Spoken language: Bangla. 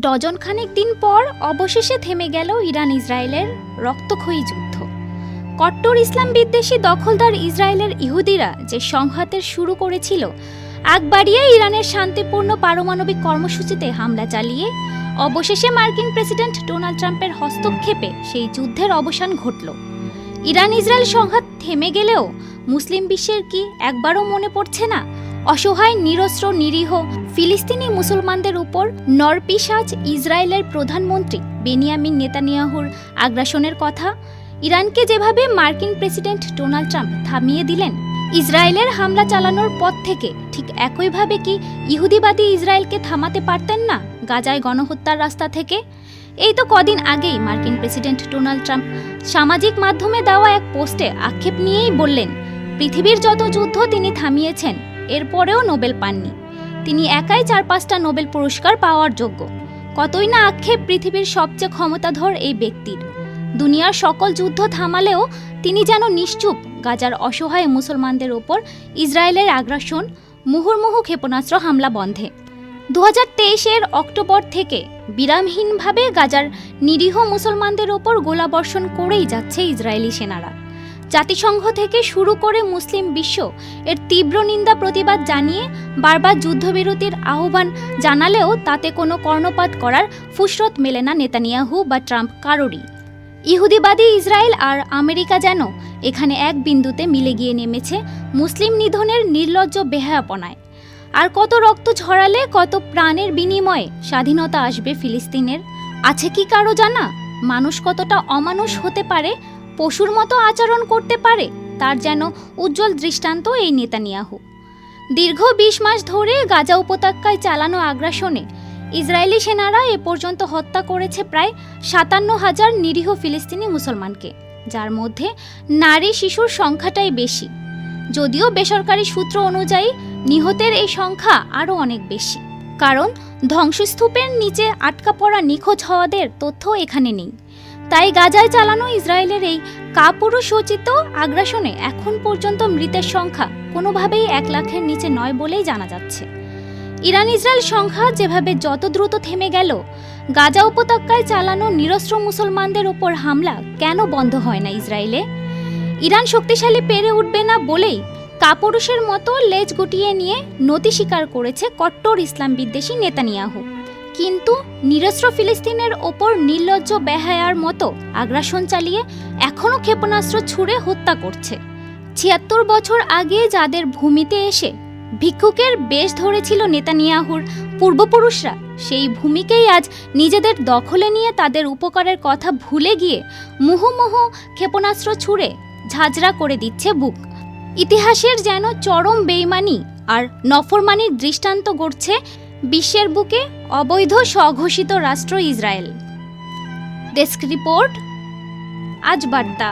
ডজন খানেক দিন পর অবশেষে থেমে গেল ইরান ইসরায়েলের রক্তক্ষয়ী যুদ্ধ। কট্টর ইসলাম বিদ্বেষী দখলদার ইসরায়েলের ইহুদিরা যে সংঘাতের শুরু করেছিল একবারিয়ে ইরানের শান্তিপূর্ণ পারমাণবিক কর্মসূচিতে হামলা চালিয়ে অবশেষে মার্কিন প্রেসিডেন্ট ডোনাল্ড ট্রাম্পের হস্তক্ষেপে সেই যুদ্ধের অবসান ঘটল। ইরান ইসরায়েল সংঘাত থেমে গেলেও মুসলিম বিশ্বের কি একবারও মনে পড়ছে না? অসহায়, নিরস্ত্র, নিরীহ ফিলিস্তিনি মুসলমানদের উপর নরপিসাজ ইসরায়েলের প্রধানমন্ত্রী বেনিয়ামিন নেতানিয়াহুর আগ্রাসনের কথা ইরানকে যেভাবে মার্কিন প্রেসিডেন্ট ডোনাল্ড ট্রাম্প থামিয়ে দিলেন, ইসরায়েলের হামলা চালানোর পর থেকে ঠিক একইভাবে কি ইহুদিবাদী ইসরায়েলকে থামাতে পারতেন না গাজায় গণহত্যার রাস্তা থেকে? এই তো কদিন আগেই মার্কিন প্রেসিডেন্ট ডোনাল্ড ট্রাম্প সামাজিক মাধ্যমে দেওয়া এক পোস্টে আক্ষেপ নিয়েই বললেন, পৃথিবীর যত যুদ্ধ তিনি থামিয়েছেন এরপরেও নোবেল পাননি। তিনি একাই চার পাঁচটা নোবেল পুরস্কার পাওয়ার যোগ্য। কতই না আক্ষেপ পৃথিবীর সবচেয়ে ক্ষমতাধর এই ব্যক্তির। দুনিয়ার সকল যুদ্ধ থামালেও তিনি যেন নিশ্চুপ গাজার অসহায় মুসলমানদের ওপর ইসরায়েলের আগ্রাসন, মুহুর্মুহু ক্ষেপণাস্ত্র হামলা বন্ধে। দু হাজার তেইশের অক্টোবর থেকে বিরামহীনভাবে গাজার নিরীহ মুসলমানদের ওপর গোলাবর্ষণ করেই যাচ্ছে ইসরায়েলি সেনারা। জাতিসংঘ থেকে শুরু করে মুসলিম বিশ্ব এর তীব্র নিন্দা প্রতিবাদ জানিয়ে বারবার যুদ্ধবিরতির আহ্বান জানালেও তাতে কোনো কর্ণপাত করার ফুসরত মেলে না নেতানিয়াহু বা ট্রাম্প কারোরই। ইহুদিবাদী ইসরায়েল আর আমেরিকা যেন এখানে এক বিন্দুতে মিলে গিয়ে নেমেছে মুসলিম নিধনের নির্লজ্জ বেহায়াপনায়। আর কত রক্ত ঝরালে কত প্রাণের বিনিময়ে স্বাধীনতা আসবে ফিলিস্তিনের? আছে কি কারও জানা? মানুষ কতটা অমানুষ হতে পারে পশুর মতো আচরণ করতে পারে, তার যেন উজ্জ্বল দৃষ্টান্ত এই নেতানিয়াহু। দীর্ঘ বিশ মাস ধরে গাজা উপত্যকায় চালানো আগ্রাসনে ইসরায়েলি সেনারা এ পর্যন্ত হত্যা করেছে প্রায় সাতান্ন হাজার নিরীহ ফিলিস্তিনি মুসলমানকে, যার মধ্যে নারী শিশুর সংখ্যাটাই বেশি। যদিও বেসরকারি সূত্র অনুযায়ী নিহতের এই সংখ্যা আরও অনেক বেশি। কারণ ধ্বংসস্তূপের নিচে আটকা পড়া নিখোঁজ হওয়াদের তথ্য এখানে নেই। তাই গাজায় চালানো ইসরায়েলের এই কাপুরুষোচিত আগ্রাসনে এখন পর্যন্ত মৃতের সংখ্যা কোনোভাবেই এক লাখের নিচে নয় বলেই জানা যাচ্ছে। ইরান ইসরায়েল সংখ্যা যেভাবে যত দ্রুত থেমে গেল, গাজা উপত্যকায় চালানো নিরস্ত্র মুসলমানদের ওপর হামলা কেন বন্ধ হয় না ইসরায়েলে? ইরান শক্তিশালী পেরে উঠবে না বলেই কাপুরুষের মতো লেজ গুটিয়ে নিয়ে নতি স্বীকার করেছে কট্টর ইসলাম বিদ্বেষী নেতানিয়াহু। কিন্তু নিরস্ত্র ফিলিস্তিনের ওপর নির্লজ্জ বেহায়ার মতো আগ্রাসন চালিয়ে এখনও ক্ষেপণাস্ত্র ছুড়ে হত্যা করছে। ছিয়াত্তর বছর আগে যাদের ভূমিতে এসে ভিক্ষুকের বেশ ধরেছিল নেতানিয়াহুর পূর্বপুরুষরা, সেই ভূমিকেই আজ নিজেদের দখলে নিয়ে তাদের উপকারের কথা ভুলে গিয়ে মুহুমুহু ক্ষেপণাস্ত্র ছুড়ে ঝাঁঝরা করে দিচ্ছে বুক। ইতিহাসের যেন চরম বেইমানি আর নফরমানির দৃষ্টান্ত গড়ছে বিশ্বের বুকে অবৈধ স্বঘোষিত রাষ্ট্র ইসরায়েল। ডেস্ক রিপোর্ট আজ বার্তা।